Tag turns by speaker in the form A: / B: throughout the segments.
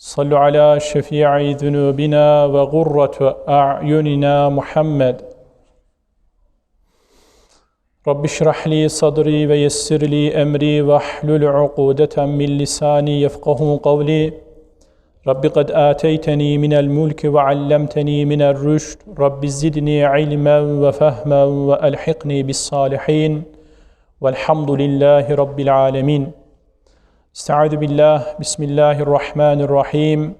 A: صلوا على شفيع ذنوبنا وغرة أعيننا محمد. رب اشرح لي صدري ويسر لي أمري واحلل عقودة من لساني يفقه قولي. رب قد آتيتني من الملك وعلمتني من الرشد. رب زدني علما وفهما وألحقني بالصالحين. والحمد لله رب العالمين. استعاذ بالله. بسم الله الرحمن الرحيم.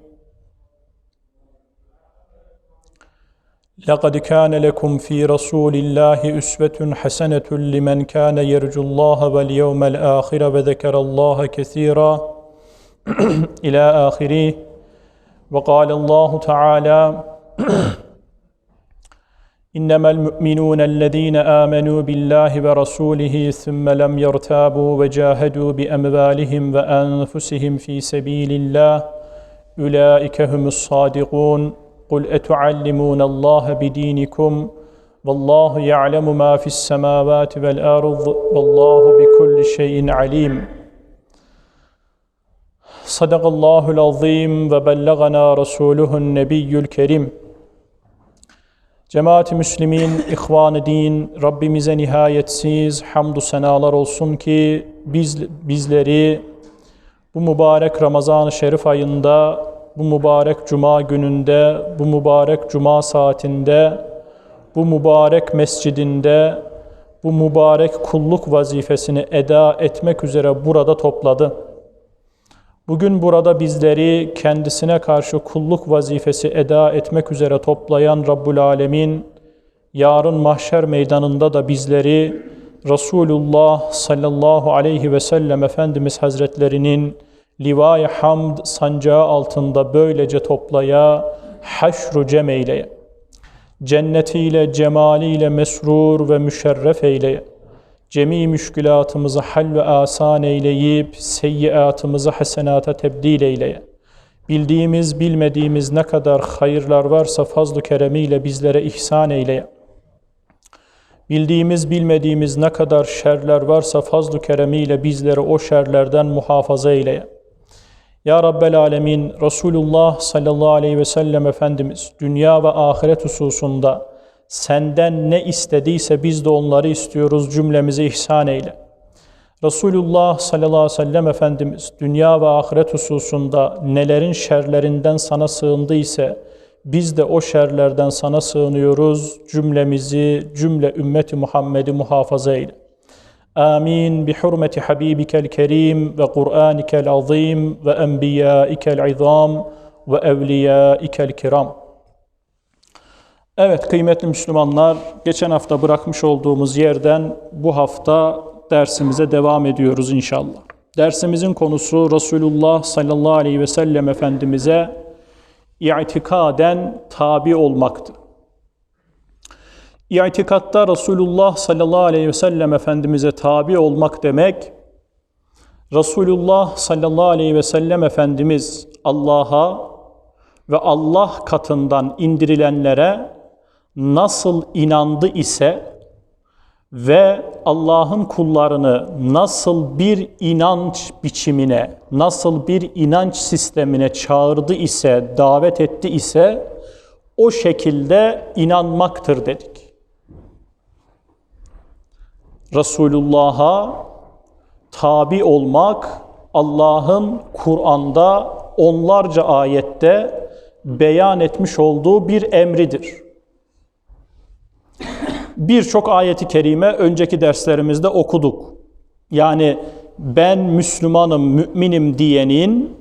A: لقد كان لكم في رسول الله أسوة حسنة لمن كان يرجو الله واليوم الآخر وذكر الله كثيرا إلى آخره. وقال الله تعالى إنما المؤمنون الذين آمنوا بالله ورسوله ثم لم يرتابوا وجاهدوا بأموالهم وأنفسهم في سبيل الله أولئك هم الصادقون. قل أتعلمون الله بدينكم؟ والله يعلم ما في السماوات والأرض والله بكل شيء عليم. صدق الله العظيم وبلغنا رسوله النبي الكريم. Cemaat-i Müslimin, İhvan-ı Din, Rabbimize nihayetsiz hamdü senalar olsun ki biz, bizleri bu mübarek Ramazan-ı Şerif ayında, bu mübarek Cuma gününde, bu mübarek Cuma saatinde, bu mübarek mescidinde, bu mübarek kulluk vazifesini eda etmek üzere burada topladı. Bugün burada bizleri kendisine karşı kulluk vazifesi eda etmek üzere toplayan Rabbul Alemin, yarın mahşer meydanında da bizleri Resulullah sallallahu aleyhi ve sellem Efendimiz Hazretlerinin livai hamd sancağı altında böylece toplaya, haşru cem eyleye, cennetiyle, cemaliyle mesrur ve müşerref eyleye, cemi müşkülatımızı hal ve asan eyleyip seyyiatımızı hasenata tebdil eyleye. Bildiğimiz, bilmediğimiz ne kadar hayırlar varsa fazl-ı keremiyle bizlere ihsan eyleye. Bildiğimiz, bilmediğimiz ne kadar şerler varsa fazl-ı keremiyle bizleri o şerlerden muhafaza eyleye. Ya Rabbel Alemin, Resulullah sallallahu aleyhi ve sellem Efendimiz dünya ve ahiret hususunda senden ne istediyse biz de onları istiyoruz cümlemize ihsan eyle. Resulullah sallallahu aleyhi ve sellem Efendimiz dünya ve ahiret hususunda nelerin şerlerinden sana sığındıysa biz de o şerlerden sana sığınıyoruz. Cümlemizi, cümle ümmeti Muhammed'i muhafaza eyle. Amin. Bi hurmeti Habibikel Kerim ve Kur'anikel Azim ve Enbiyaikel Evet kıymetli Müslümanlar, geçen hafta bırakmış olduğumuz yerden bu hafta dersimize devam ediyoruz inşallah. Dersimizin konusu Resulullah sallallahu aleyhi ve sellem Efendimiz'e i'tikaden tabi olmaktı. İ'tikatta Resulullah sallallahu aleyhi ve sellem Efendimiz'e tabi olmak demek, Resulullah sallallahu aleyhi ve sellem Efendimiz Allah'a ve Allah katından indirilenlere nasıl inandı ise ve Allah'ın kullarını nasıl bir inanç biçimine, nasıl bir inanç sistemine çağırdı ise, davet etti ise o şekilde inanmaktır dedik. Resulullah'a tabi olmak Allah'ın Kur'an'da onlarca ayette beyan etmiş olduğu bir emridir. Birçok ayeti kerime önceki derslerimizde okuduk. Yani ben Müslümanım, müminim diyenin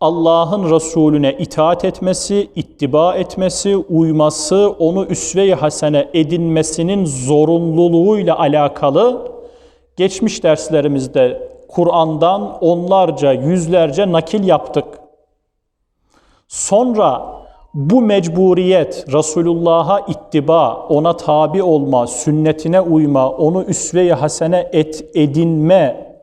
A: Allah'ın Resulüne itaat etmesi, ittiba etmesi, uyması, onu üsve-i hasene edinmesinin zorunluluğuyla alakalı geçmiş derslerimizde Kur'an'dan onlarca, yüzlerce nakil yaptık. Sonra bu mecburiyet, Resulullah'a ittiba, ona tabi olma, sünnetine uyma, onu üsve-i hasene et, edinme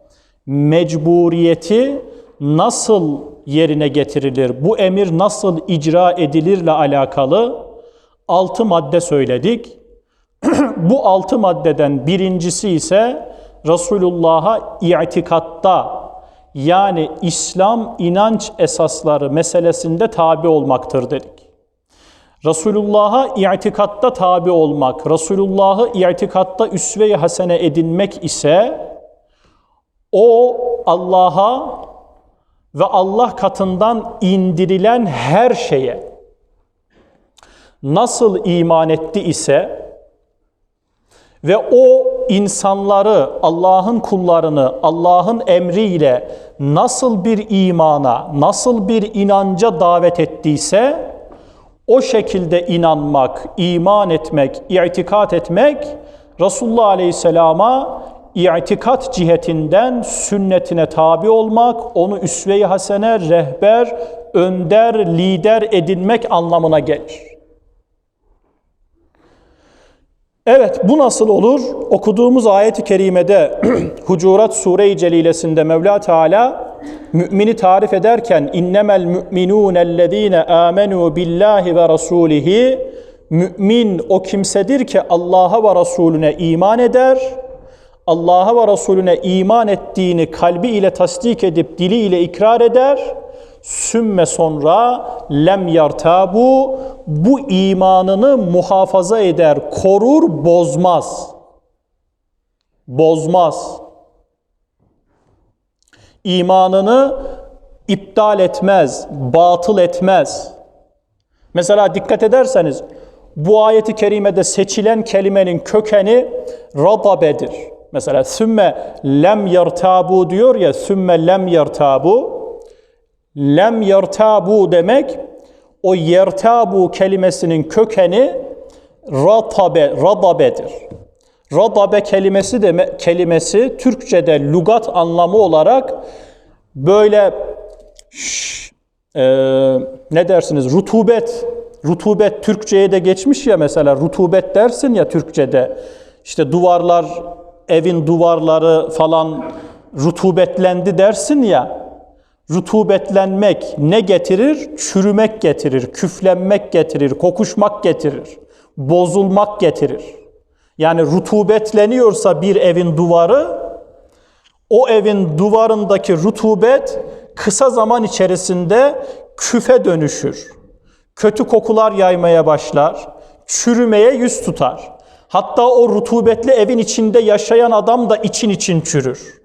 A: mecburiyeti nasıl yerine getirilir? Bu emir nasıl icra edilirle alakalı altı madde söyledik. bu altı maddeden birincisi ise Resulullah'a itikatta yani İslam inanç esasları meselesinde tabi olmaktır dedik. Resulullah'a itikatta tabi olmak, Resulullah'ı itikatta üsve-i hasene edinmek ise o Allah'a ve Allah katından indirilen her şeye nasıl iman etti ise ve o insanları, Allah'ın kullarını Allah'ın emriyle nasıl bir imana, nasıl bir inanca davet ettiyse o şekilde inanmak, iman etmek, itikat etmek Resulullah Aleyhisselam'a itikat cihetinden sünnetine tabi olmak, onu üsve-i hasene, rehber, önder, lider edinmek anlamına gelir. Evet bu nasıl olur? Okuduğumuz ayet-i kerimede Hucurat Sure-i Celilesinde Mevla Teala mümini tarif ederken innemel müminun ellezine amenu billahi ve rasulihi mümin o kimsedir ki Allah'a ve Resulüne iman eder. Allah'a ve Resulüne iman ettiğini kalbi ile tasdik edip dili ile ikrar eder sümme sonra lem yartabu bu imanını muhafaza eder, korur, bozmaz. Bozmaz. İmanını iptal etmez, batıl etmez. Mesela dikkat ederseniz bu ayeti kerimede seçilen kelimenin kökeni radabedir. Mesela sümme lem yartabu diyor ya sümme lem yartabu lem yertabu demek o yertabu kelimesinin kökeni ratabe, radabedir. Radabe kelimesi de kelimesi Türkçe'de lugat anlamı olarak böyle şş, e, ne dersiniz rutubet rutubet Türkçe'ye de geçmiş ya mesela rutubet dersin ya Türkçe'de işte duvarlar evin duvarları falan rutubetlendi dersin ya rutubetlenmek ne getirir? Çürümek getirir, küflenmek getirir, kokuşmak getirir, bozulmak getirir. Yani rutubetleniyorsa bir evin duvarı, o evin duvarındaki rutubet kısa zaman içerisinde küfe dönüşür. Kötü kokular yaymaya başlar, çürümeye yüz tutar. Hatta o rutubetli evin içinde yaşayan adam da için için çürür.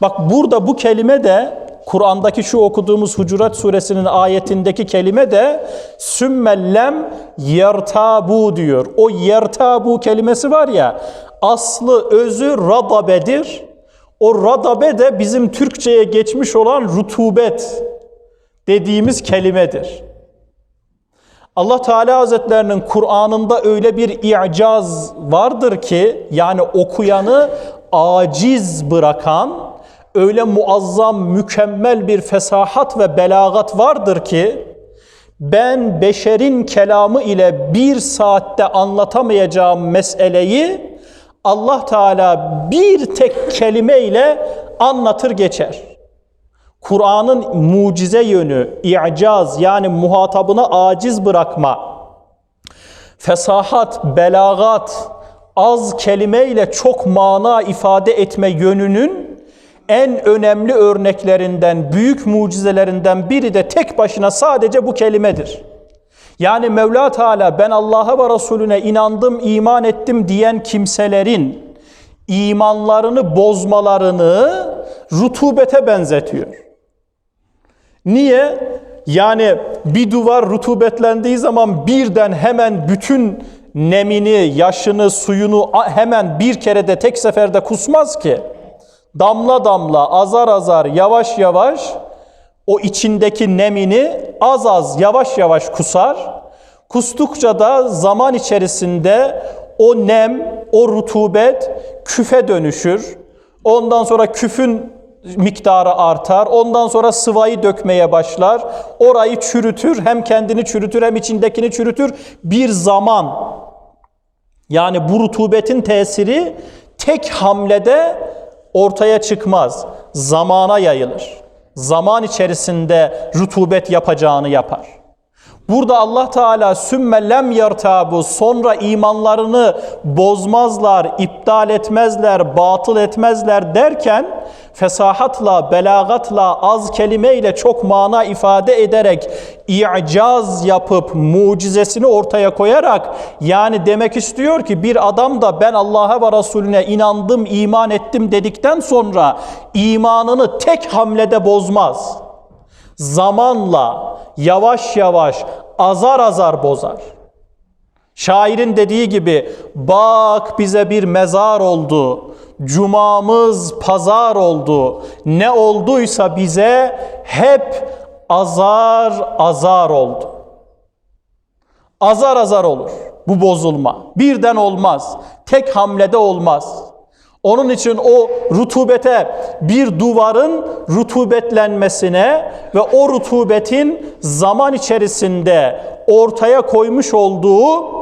A: Bak burada bu kelime de Kur'an'daki şu okuduğumuz Hucurat suresinin ayetindeki kelime de sümmellem yertabu diyor. O yertabu kelimesi var ya aslı özü radabedir. O radabe de bizim Türkçe'ye geçmiş olan rutubet dediğimiz kelimedir. Allah Teala Hazretlerinin Kur'an'ında öyle bir i'caz vardır ki yani okuyanı aciz bırakan öyle muazzam, mükemmel bir fesahat ve belagat vardır ki ben beşerin kelamı ile bir saatte anlatamayacağım meseleyi Allah Teala bir tek kelime ile anlatır geçer. Kur'an'ın mucize yönü, i'caz yani muhatabına aciz bırakma, fesahat, belagat, az kelimeyle çok mana ifade etme yönünün en önemli örneklerinden, büyük mucizelerinden biri de tek başına sadece bu kelimedir. Yani Mevla Teala ben Allah'a ve Resulüne inandım, iman ettim diyen kimselerin imanlarını bozmalarını rutubete benzetiyor. Niye? Yani bir duvar rutubetlendiği zaman birden hemen bütün nemini, yaşını, suyunu hemen bir kerede tek seferde kusmaz ki damla damla, azar azar, yavaş yavaş o içindeki nemini az az, yavaş yavaş kusar. Kustukça da zaman içerisinde o nem, o rutubet küfe dönüşür. Ondan sonra küfün miktarı artar. Ondan sonra sıvayı dökmeye başlar. Orayı çürütür. Hem kendini çürütür hem içindekini çürütür. Bir zaman yani bu rutubetin tesiri tek hamlede ortaya çıkmaz. Zamana yayılır. Zaman içerisinde rutubet yapacağını yapar. Burada Allah Teala sümme lem yertabu sonra imanlarını bozmazlar, iptal etmezler, batıl etmezler derken fesahatla, belagatla, az kelimeyle çok mana ifade ederek i'caz yapıp mucizesini ortaya koyarak yani demek istiyor ki bir adam da ben Allah'a ve Resulüne inandım, iman ettim dedikten sonra imanını tek hamlede bozmaz zamanla yavaş yavaş azar azar bozar. Şairin dediği gibi bak bize bir mezar oldu. Cumamız pazar oldu. Ne olduysa bize hep azar azar oldu. Azar azar olur bu bozulma. Birden olmaz. Tek hamlede olmaz. Onun için o rutubete bir duvarın rutubetlenmesine ve o rutubetin zaman içerisinde ortaya koymuş olduğu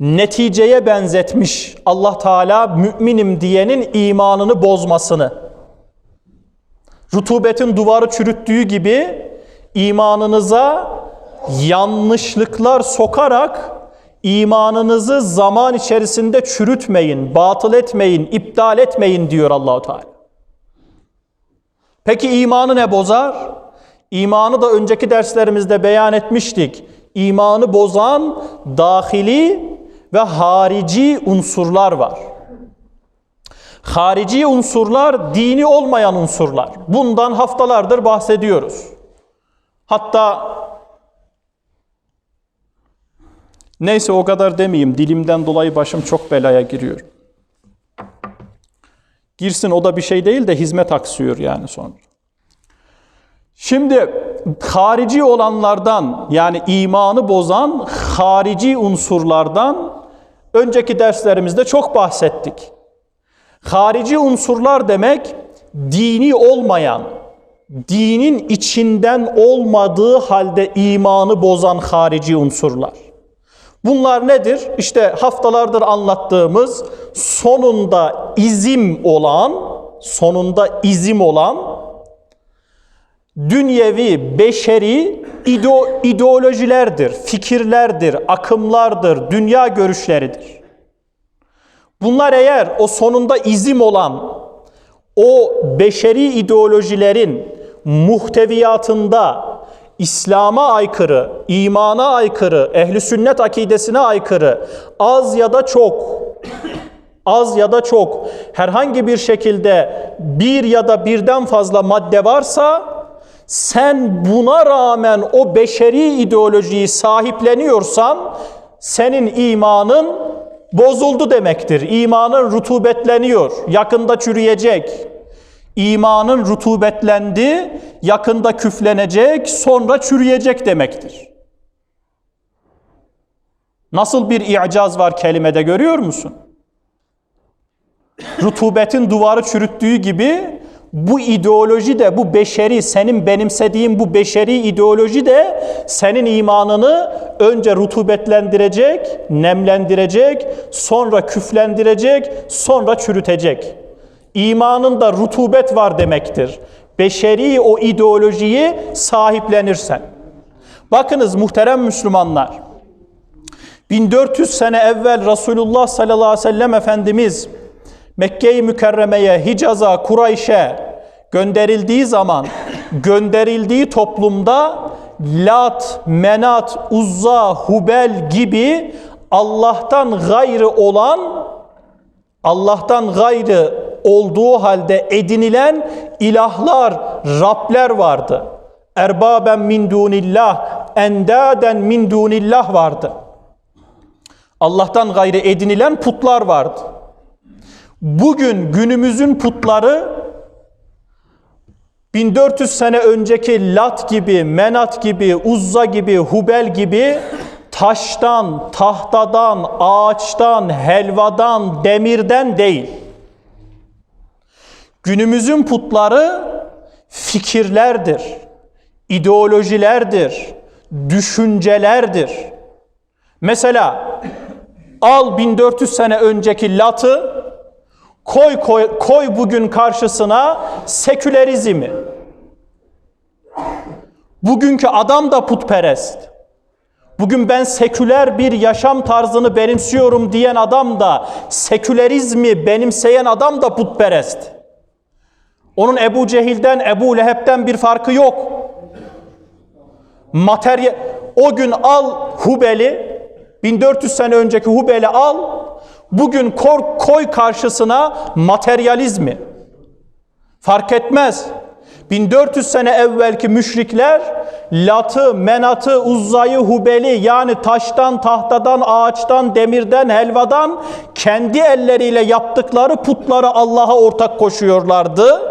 A: neticeye benzetmiş Allah Teala müminim diyenin imanını bozmasını. Rutubetin duvarı çürüttüğü gibi imanınıza yanlışlıklar sokarak İmanınızı zaman içerisinde çürütmeyin, batıl etmeyin, iptal etmeyin diyor Allahu Teala. Peki imanı ne bozar? İmanı da önceki derslerimizde beyan etmiştik. İmanı bozan dahili ve harici unsurlar var. Harici unsurlar dini olmayan unsurlar. Bundan haftalardır bahsediyoruz. Hatta Neyse o kadar demeyeyim. Dilimden dolayı başım çok belaya giriyor. Girsin o da bir şey değil de hizmet aksıyor yani sonra. Şimdi harici olanlardan yani imanı bozan harici unsurlardan önceki derslerimizde çok bahsettik. Harici unsurlar demek dini olmayan, dinin içinden olmadığı halde imanı bozan harici unsurlar. Bunlar nedir? İşte haftalardır anlattığımız sonunda izim olan, sonunda izim olan dünyevi, beşeri ideo ideolojilerdir, fikirlerdir, akımlardır, dünya görüşleridir. Bunlar eğer o sonunda izim olan o beşeri ideolojilerin muhteviyatında İslam'a aykırı, imana aykırı, ehli sünnet akidesine aykırı, az ya da çok, az ya da çok herhangi bir şekilde bir ya da birden fazla madde varsa sen buna rağmen o beşeri ideolojiyi sahipleniyorsan senin imanın bozuldu demektir. İmanın rutubetleniyor, yakında çürüyecek. İmanın rutubetlendi, yakında küflenecek, sonra çürüyecek demektir. Nasıl bir i'caz var kelimede görüyor musun? Rutubetin duvarı çürüttüğü gibi bu ideoloji de bu beşeri senin benimsediğin bu beşeri ideoloji de senin imanını önce rutubetlendirecek, nemlendirecek, sonra küflendirecek, sonra çürütecek. İmanında rutubet var demektir. Beşeri o ideolojiyi sahiplenirsen. Bakınız muhterem Müslümanlar. 1400 sene evvel Resulullah sallallahu aleyhi ve sellem Efendimiz Mekke-i Mükerreme'ye, Hicaz'a, Kureyş'e gönderildiği zaman gönderildiği toplumda Lat, Menat, Uzza, Hubel gibi Allah'tan gayrı olan Allah'tan gayrı olduğu halde edinilen ilahlar, Rabler vardı. Erbaben min dunillah, endaden min dunillah vardı. Allah'tan gayrı edinilen putlar vardı. Bugün günümüzün putları 1400 sene önceki Lat gibi, Menat gibi, Uzza gibi, Hubel gibi taştan, tahtadan, ağaçtan, helvadan, demirden değil Günümüzün putları fikirlerdir, ideolojilerdir, düşüncelerdir. Mesela al 1400 sene önceki Lat'ı koy koy, koy bugün karşısına sekülerizmi. Bugünkü adam da putperest. Bugün ben seküler bir yaşam tarzını benimsiyorum diyen adam da sekülerizmi benimseyen adam da putperest. Onun Ebu Cehil'den, Ebu Leheb'den bir farkı yok. Materyal o gün al Hubel'i 1400 sene önceki Hubel'i al bugün kor, koy karşısına materyalizmi. Fark etmez. 1400 sene evvelki müşrikler Lat'ı, Menat'ı, Uzza'yı, Hubel'i yani taştan, tahtadan, ağaçtan, demirden, helvadan kendi elleriyle yaptıkları putları Allah'a ortak koşuyorlardı.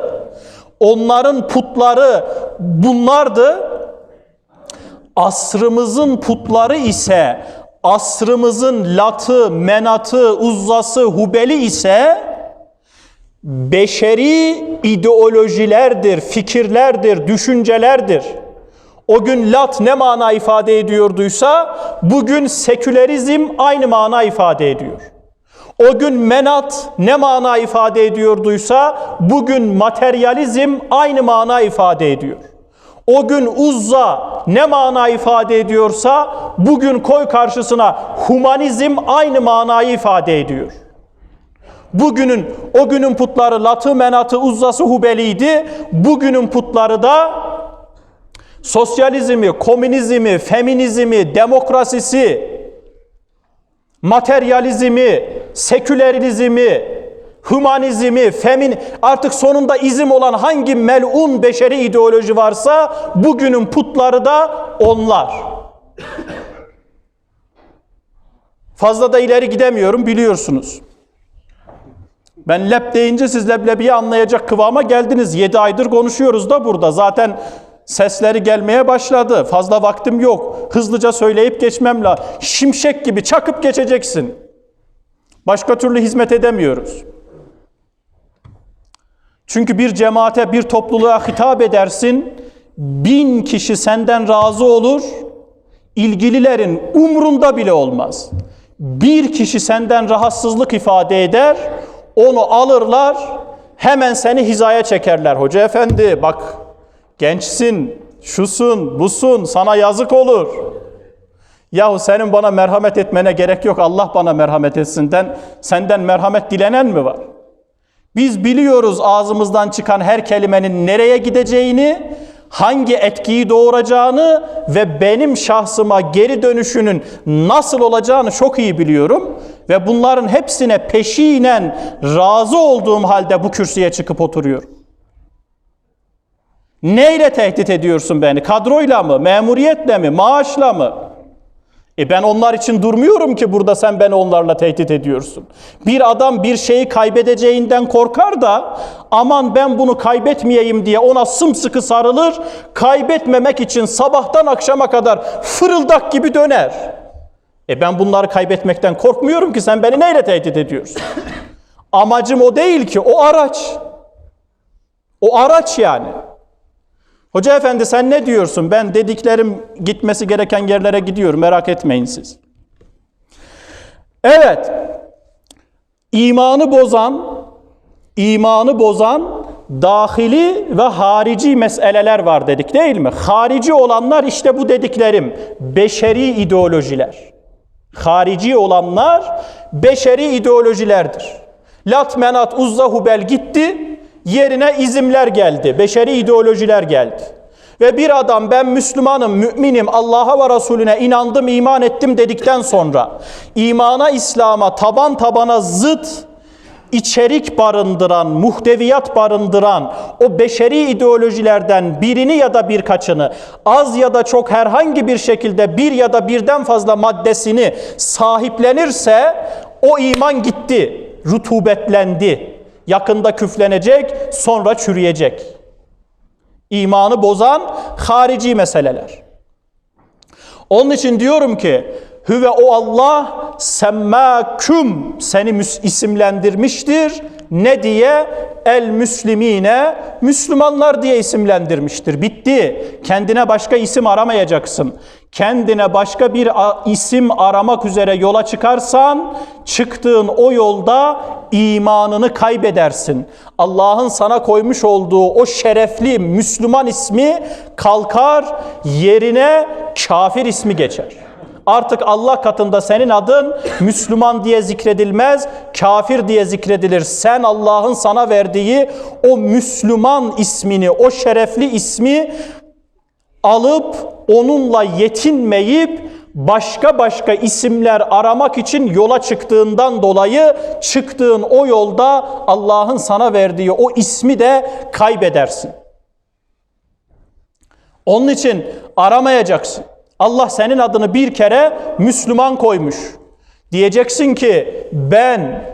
A: Onların putları bunlardı. Asrımızın putları ise asrımızın Lat'ı, Menat'ı, Uzza'sı, Hubel'i ise beşeri ideolojilerdir, fikirlerdir, düşüncelerdir. O gün Lat ne mana ifade ediyorduysa bugün sekülerizm aynı mana ifade ediyor. O gün menat ne mana ifade ediyorduysa bugün materyalizm aynı mana ifade ediyor. O gün uzza ne mana ifade ediyorsa bugün koy karşısına humanizm aynı manayı ifade ediyor. Bugünün o günün putları Latı, Menatı, Uzzası, Hubeliydi. Bugünün putları da sosyalizmi, komünizmi, feminizmi, demokrasisi, materyalizmi, sekülerizmi, humanizmi, femin artık sonunda izim olan hangi melun beşeri ideoloji varsa bugünün putları da onlar. Fazla da ileri gidemiyorum biliyorsunuz. Ben lep deyince siz leblebiyi anlayacak kıvama geldiniz. 7 aydır konuşuyoruz da burada. Zaten sesleri gelmeye başladı. Fazla vaktim yok. Hızlıca söyleyip geçmem lazım. Şimşek gibi çakıp geçeceksin. Başka türlü hizmet edemiyoruz. Çünkü bir cemaate, bir topluluğa hitap edersin. Bin kişi senden razı olur. İlgililerin umrunda bile olmaz. Bir kişi senden rahatsızlık ifade eder. Onu alırlar. Hemen seni hizaya çekerler. Hoca efendi bak gençsin, şusun, busun, sana yazık olur. Yahu senin bana merhamet etmene gerek yok. Allah bana merhamet etsinden senden merhamet dilenen mi var? Biz biliyoruz ağzımızdan çıkan her kelimenin nereye gideceğini, hangi etkiyi doğuracağını ve benim şahsıma geri dönüşünün nasıl olacağını çok iyi biliyorum. Ve bunların hepsine peşinen razı olduğum halde bu kürsüye çıkıp oturuyorum. Neyle tehdit ediyorsun beni? Kadroyla mı? Memuriyetle mi? Maaşla mı? E ben onlar için durmuyorum ki burada sen beni onlarla tehdit ediyorsun. Bir adam bir şeyi kaybedeceğinden korkar da aman ben bunu kaybetmeyeyim diye ona sımsıkı sarılır. Kaybetmemek için sabahtan akşama kadar fırıldak gibi döner. E ben bunları kaybetmekten korkmuyorum ki sen beni neyle tehdit ediyorsun? Amacım o değil ki o araç. O araç yani. Hoca efendi sen ne diyorsun? Ben dediklerim gitmesi gereken yerlere gidiyorum. Merak etmeyin siz. Evet. İmanı bozan, imanı bozan dahili ve harici meseleler var dedik değil mi? Harici olanlar işte bu dediklerim. Beşeri ideolojiler. Harici olanlar beşeri ideolojilerdir. Lat, Menat, Uzza, Hubel gitti. Yerine izimler geldi, beşeri ideolojiler geldi. Ve bir adam ben Müslümanım, müminim, Allah'a ve Resulüne inandım, iman ettim dedikten sonra imana, İslam'a taban tabana zıt içerik barındıran, muhteviyat barındıran o beşeri ideolojilerden birini ya da birkaçını az ya da çok herhangi bir şekilde bir ya da birden fazla maddesini sahiplenirse o iman gitti, rutubetlendi. Yakında küflenecek, sonra çürüyecek. İmanı bozan harici meseleler. Onun için diyorum ki Hüve o Allah semmâküm seni isimlendirmiştir. Ne diye? El müslimine Müslümanlar diye isimlendirmiştir. Bitti. Kendine başka isim aramayacaksın. Kendine başka bir isim aramak üzere yola çıkarsan çıktığın o yolda imanını kaybedersin. Allah'ın sana koymuş olduğu o şerefli Müslüman ismi kalkar yerine kafir ismi geçer. Artık Allah katında senin adın Müslüman diye zikredilmez, kafir diye zikredilir. Sen Allah'ın sana verdiği o Müslüman ismini, o şerefli ismi alıp onunla yetinmeyip başka başka isimler aramak için yola çıktığından dolayı çıktığın o yolda Allah'ın sana verdiği o ismi de kaybedersin. Onun için aramayacaksın. Allah senin adını bir kere Müslüman koymuş. Diyeceksin ki ben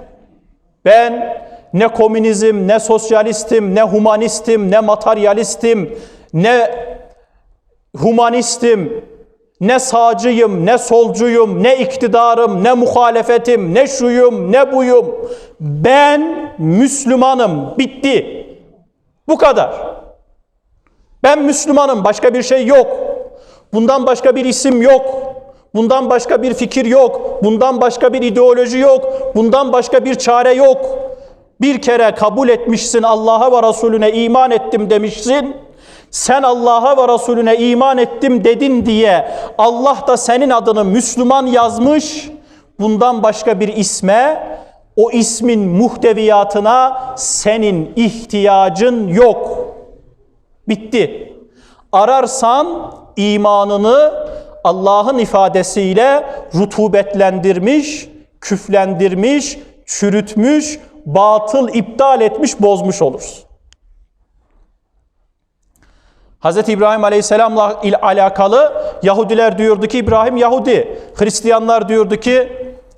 A: ben ne komünizm, ne sosyalistim, ne humanistim, ne materyalistim, ne humanistim, ne sağcıyım, ne solcuyum, ne iktidarım, ne muhalefetim, ne şuyum, ne buyum. Ben Müslümanım. Bitti. Bu kadar. Ben Müslümanım. Başka bir şey yok. Bundan başka bir isim yok. Bundan başka bir fikir yok. Bundan başka bir ideoloji yok. Bundan başka bir çare yok. Bir kere kabul etmişsin Allah'a ve Resulüne iman ettim demişsin. Sen Allah'a ve Resulüne iman ettim dedin diye Allah da senin adını Müslüman yazmış. Bundan başka bir isme, o ismin muhteviyatına senin ihtiyacın yok. Bitti. Ararsan imanını Allah'ın ifadesiyle rutubetlendirmiş, küflendirmiş, çürütmüş, batıl iptal etmiş, bozmuş olursun. Hz. İbrahim Aleyhisselam'la alakalı Yahudiler diyordu ki İbrahim Yahudi, Hristiyanlar diyordu ki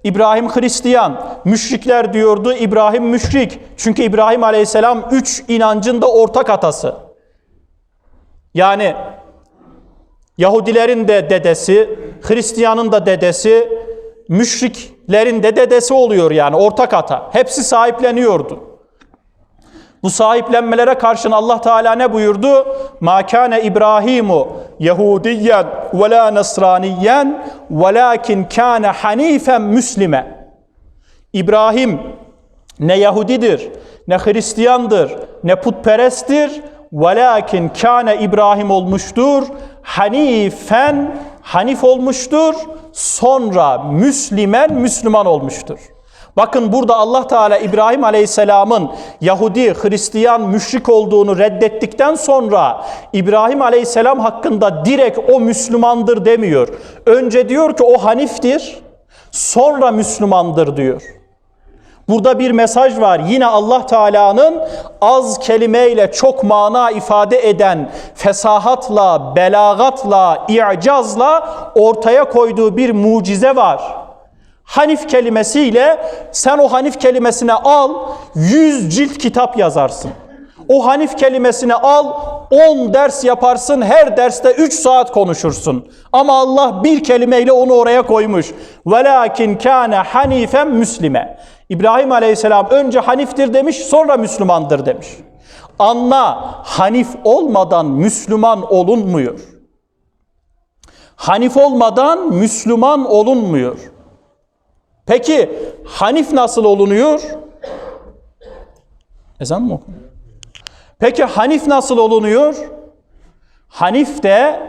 A: İbrahim Hristiyan, müşrikler diyordu İbrahim müşrik. Çünkü İbrahim Aleyhisselam üç inancın da ortak atası. Yani Yahudilerin de dedesi, Hristiyanın da dedesi, müşriklerin de dedesi oluyor yani ortak ata. Hepsi sahipleniyordu. Bu sahiplenmelere karşın Allah Teala ne buyurdu? Ma kana İbrahimu Yahudiyen ve la Nasraniyen velakin kana hanifen Müslime. İbrahim ne Yahudidir, ne Hristiyandır, ne putperesttir. Velakin kâne İbrahim olmuştur. Hanifen, Hanif olmuştur. Sonra Müslimen, Müslüman olmuştur. Bakın burada Allah Teala İbrahim Aleyhisselam'ın Yahudi, Hristiyan, müşrik olduğunu reddettikten sonra İbrahim Aleyhisselam hakkında direkt o Müslümandır demiyor. Önce diyor ki o Haniftir, sonra Müslümandır diyor. Burada bir mesaj var. Yine Allah Teala'nın az kelimeyle çok mana ifade eden fesahatla, belagatla, i'cazla ortaya koyduğu bir mucize var. Hanif kelimesiyle sen o Hanif kelimesine al 100 cilt kitap yazarsın. O Hanif kelimesini al 10 ders yaparsın her derste 3 saat konuşursun. Ama Allah bir kelimeyle onu oraya koymuş. Velakin kâne hanifen müslime. İbrahim Aleyhisselam önce Haniftir demiş sonra Müslümandır demiş. Anla Hanif olmadan Müslüman olunmuyor. Hanif olmadan Müslüman olunmuyor. Peki Hanif nasıl olunuyor? Ezan mı okunuyor? Peki Hanif nasıl olunuyor? Hanif de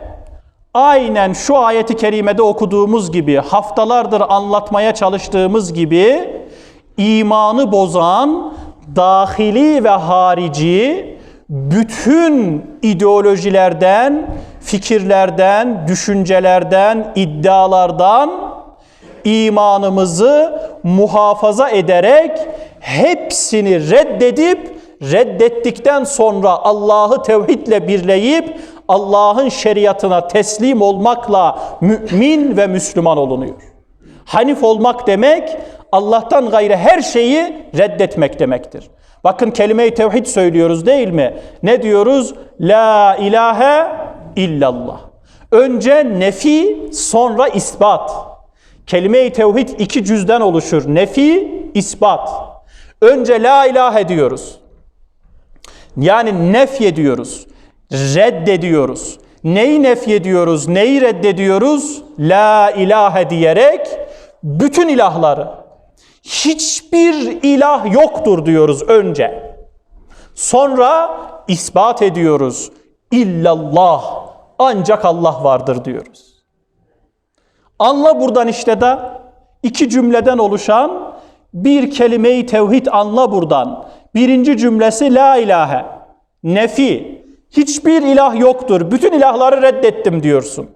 A: aynen şu ayeti kerimede okuduğumuz gibi haftalardır anlatmaya çalıştığımız gibi imanı bozan dahili ve harici bütün ideolojilerden, fikirlerden, düşüncelerden, iddialardan imanımızı muhafaza ederek hepsini reddedip reddettikten sonra Allah'ı tevhidle birleyip Allah'ın şeriatına teslim olmakla mümin ve Müslüman olunuyor. Hanif olmak demek Allah'tan gayrı her şeyi reddetmek demektir. Bakın kelime-i tevhid söylüyoruz değil mi? Ne diyoruz? La ilahe illallah. Önce nefi sonra ispat. Kelime-i tevhid iki cüzden oluşur. Nefi, ispat. Önce la ilahe diyoruz. Yani nef ediyoruz. Reddediyoruz. Neyi nef ediyoruz? Neyi reddediyoruz? La ilahe diyerek bütün ilahları. Hiçbir ilah yoktur diyoruz önce. Sonra ispat ediyoruz. İllallah. Ancak Allah vardır diyoruz. Anla buradan işte de iki cümleden oluşan bir kelime-i tevhid anla buradan. Birinci cümlesi la ilahe. Nefi. Hiçbir ilah yoktur. Bütün ilahları reddettim diyorsun.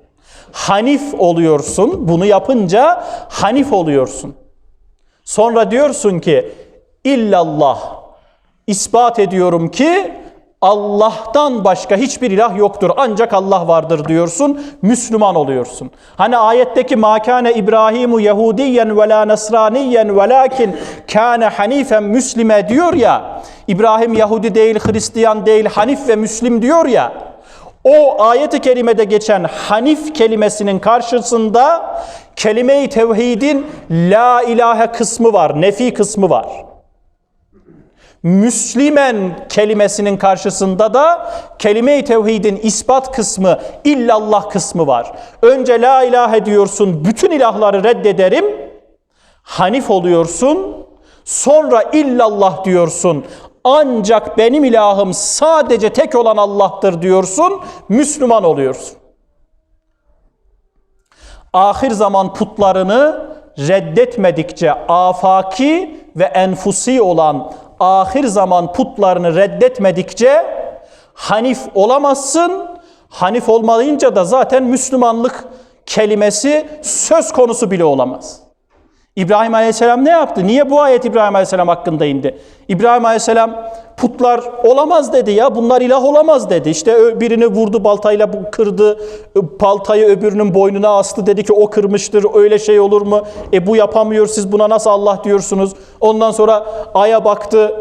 A: Hanif oluyorsun. Bunu yapınca hanif oluyorsun. Sonra diyorsun ki illallah. İspat ediyorum ki Allah'tan başka hiçbir ilah yoktur. Ancak Allah vardır diyorsun. Müslüman oluyorsun. Hani ayetteki makane İbrahimu Yahudiyen ve la Nasraniyen ve lakin kâne hanifen müslime diyor ya. İbrahim Yahudi değil, Hristiyan değil, Hanif ve Müslim diyor ya. O ayet-i kerimede geçen Hanif kelimesinin karşısında kelime-i tevhidin la ilahe kısmı var, nefi kısmı var. Müslimen kelimesinin karşısında da kelime-i tevhidin ispat kısmı, illallah kısmı var. Önce la ilahe diyorsun, bütün ilahları reddederim. Hanif oluyorsun. Sonra illallah diyorsun. Ancak benim ilahım sadece tek olan Allah'tır diyorsun. Müslüman oluyorsun. Ahir zaman putlarını reddetmedikçe afaki ve enfusi olan ahir zaman putlarını reddetmedikçe hanif olamazsın. Hanif olmayınca da zaten Müslümanlık kelimesi söz konusu bile olamaz. İbrahim Aleyhisselam ne yaptı? Niye bu ayet İbrahim Aleyhisselam hakkında indi? İbrahim Aleyhisselam putlar olamaz dedi ya. Bunlar ilah olamaz dedi. İşte birini vurdu baltayla kırdı. Baltayı öbürünün boynuna astı. Dedi ki o kırmıştır. Öyle şey olur mu? E bu yapamıyor. Siz buna nasıl Allah diyorsunuz? Ondan sonra aya baktı.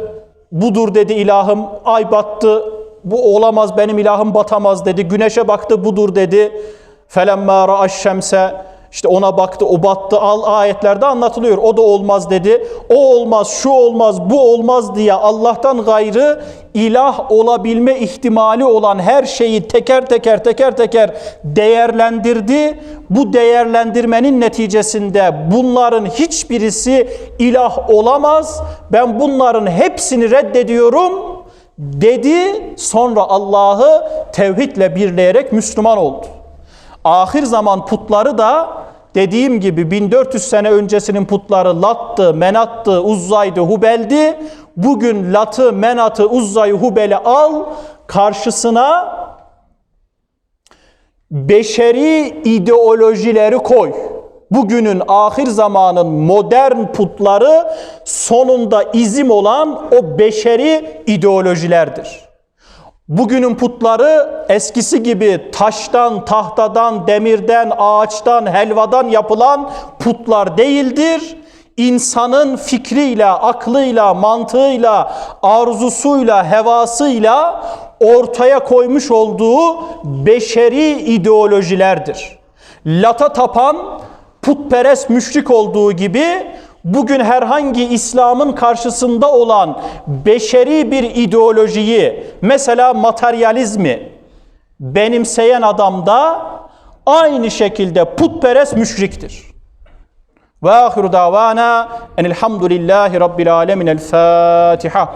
A: Budur dedi ilahım. Ay battı. Bu olamaz benim ilahım batamaz dedi. Güneşe baktı budur dedi. Felemma ra'aş şemse işte ona baktı, o battı. Al ayetlerde anlatılıyor. O da olmaz dedi. O olmaz, şu olmaz, bu olmaz diye Allah'tan gayrı ilah olabilme ihtimali olan her şeyi teker teker teker teker değerlendirdi. Bu değerlendirmenin neticesinde bunların hiçbirisi ilah olamaz. Ben bunların hepsini reddediyorum dedi. Sonra Allah'ı tevhidle birleyerek Müslüman oldu. Ahir zaman putları da dediğim gibi 1400 sene öncesinin putları Lat'tı, Menat'tı, Uzza'ydı, Hubel'di. Bugün Lat'ı, Menat'ı, Uzza'yı, Hubel'i al karşısına beşeri ideolojileri koy. Bugünün ahir zamanın modern putları sonunda izim olan o beşeri ideolojilerdir. Bugünün putları eskisi gibi taştan, tahtadan, demirden, ağaçtan, helvadan yapılan putlar değildir. İnsanın fikriyle, aklıyla, mantığıyla, arzusuyla, hevasıyla ortaya koymuş olduğu beşeri ideolojilerdir. Lata tapan putperest müşrik olduğu gibi bugün herhangi İslam'ın karşısında olan beşeri bir ideolojiyi mesela materyalizmi benimseyen adam da aynı şekilde putperest müşriktir. Ve ahiru davana enelhamdülillahi rabbil alemin el Fatiha.